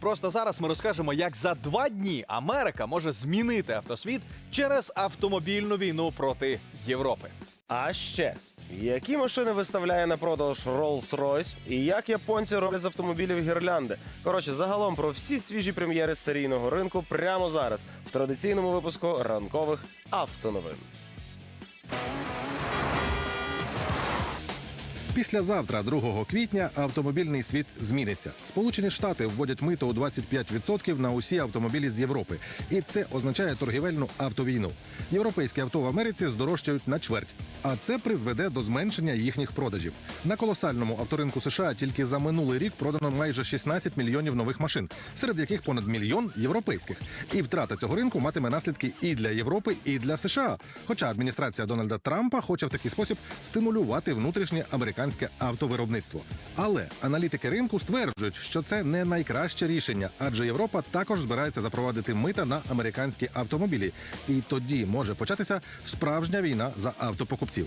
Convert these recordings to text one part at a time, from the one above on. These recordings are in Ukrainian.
Просто зараз ми розкажемо, як за два дні Америка може змінити автосвіт через автомобільну війну проти Європи. А ще які машини виставляє на продаж Rolls-Royce і як японці роблять з автомобілів гірлянди. Коротше, загалом про всі свіжі прем'єри з серійного ринку прямо зараз в традиційному випуску ранкових автоновин. Післязавтра, 2 квітня, автомобільний світ зміниться. Сполучені Штати вводять мито у 25% на усі автомобілі з Європи, і це означає торгівельну автовійну. Європейські авто в Америці здорожчають на чверть, а це призведе до зменшення їхніх продажів. На колосальному авторинку США тільки за минулий рік продано майже 16 мільйонів нових машин, серед яких понад мільйон європейських. І втрата цього ринку матиме наслідки і для Європи, і для США. Хоча адміністрація Дональда Трампа хоче в такий спосіб стимулювати внутрішнє американське автовиробництво. Але аналітики ринку стверджують, що це не найкраще рішення, адже Європа також збирається запровадити мита на американські автомобілі, і тоді може початися справжня війна за автопокупців.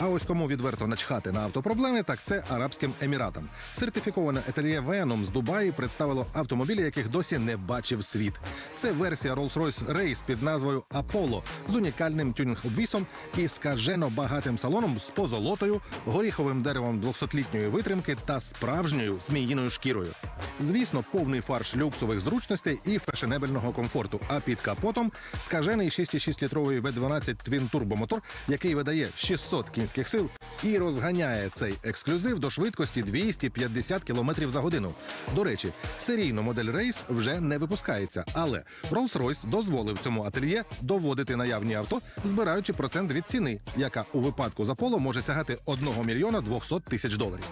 А ось кому відверто начхати на автопроблеми, так це Арабським Еміратам. Сертифіковане ательє Venom з Дубаї представило автомобілі, яких досі не бачив світ. Це версія Rolls-Royce Race під назвою Apollo з унікальним тюнінг-обвісом і скажено багатим салоном з позолотою, горіховим деревом 200-літньої витримки та справжньою зміїною шкірою. Звісно, повний фарш люксових зручностей і фешенебельного комфорту. А під капотом скажений 6,6-літровий V12 Twin турбомотор, який видає 600 кінських сил і розганяє цей ексклюзив до швидкості 250 км за годину. До речі, серійно модель рейс вже не випускається, але Rolls-Royce дозволив цьому ательє доводити наявні авто, збираючи процент від ціни, яка у випадку за поло може сягати 1 мільйона 200 тисяч доларів.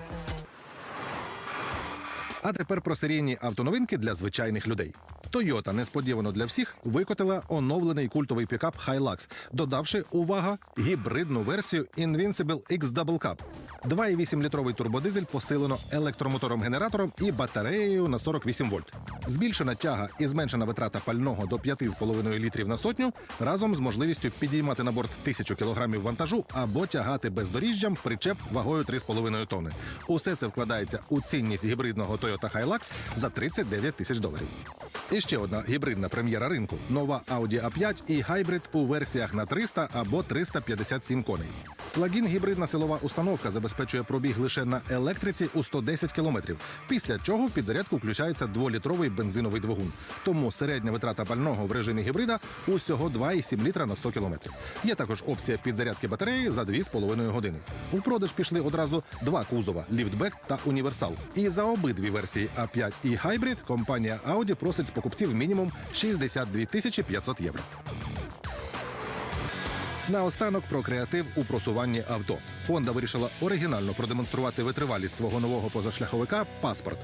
А тепер про серійні автоновинки для звичайних людей. Toyota несподівано для всіх викотила оновлений культовий пікап Hilux, додавши увага гібридну версію Invincible X Double Cup. 2,8-літровий турбодизель посилено електромотором-генератором і батареєю на 48 вольт. Збільшена тяга і зменшена витрата пального до 5,5 літрів на сотню разом з можливістю підіймати на борт 1000 кілограмів вантажу або тягати бездоріжжям причеп вагою 3,5 тонни. Усе це вкладається у цінність гібридного Toyota Hilux за 39 тисяч доларів. І ще одна гібридна прем'єра ринку: нова Audi A5 і Hybrid у версіях на 300 або 357 коней. Плагін гібридна силова установка забезпечує пробіг лише на електриці у 110 кілометрів, після чого в підзарядку включається 2-літровий бензиновий двигун. Тому середня витрата пального в режимі гібрида усього 2,7 літра на 100 кілометрів. Є також опція підзарядки батареї за 2,5 години. У продаж пішли одразу два кузова ліфтбек та універсал. І за обидві версії А5 і Hybrid компанія Audi просить з покупців мінімум 62 тисячі 500 євро. Наостанок про креатив у просуванні авто. Honda вирішила оригінально продемонструвати витривалість свого нового позашляховика паспорт.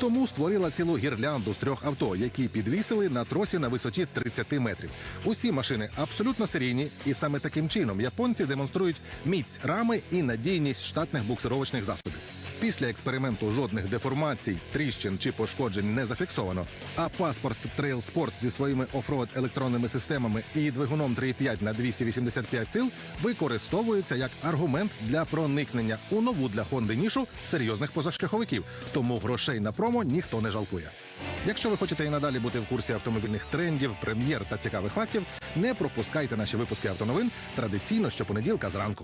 Тому створила цілу гірлянду з трьох авто, які підвісили на тросі на висоті 30 метрів. Усі машини абсолютно серійні, і саме таким чином японці демонструють міць рами і надійність штатних буксировочних засобів. Після експерименту жодних деформацій, тріщин чи пошкоджень не зафіксовано. А паспорт Trail Sport зі своїми офроад електронними системами і двигуном 3,5 на 285 сил використовується як аргумент для проникнення у нову для Honda нішу серйозних позашляховиків. Тому грошей на промо ніхто не жалкує. Якщо ви хочете і надалі бути в курсі автомобільних трендів, прем'єр та цікавих фактів, не пропускайте наші випуски автоновин традиційно щопонеділка зранку.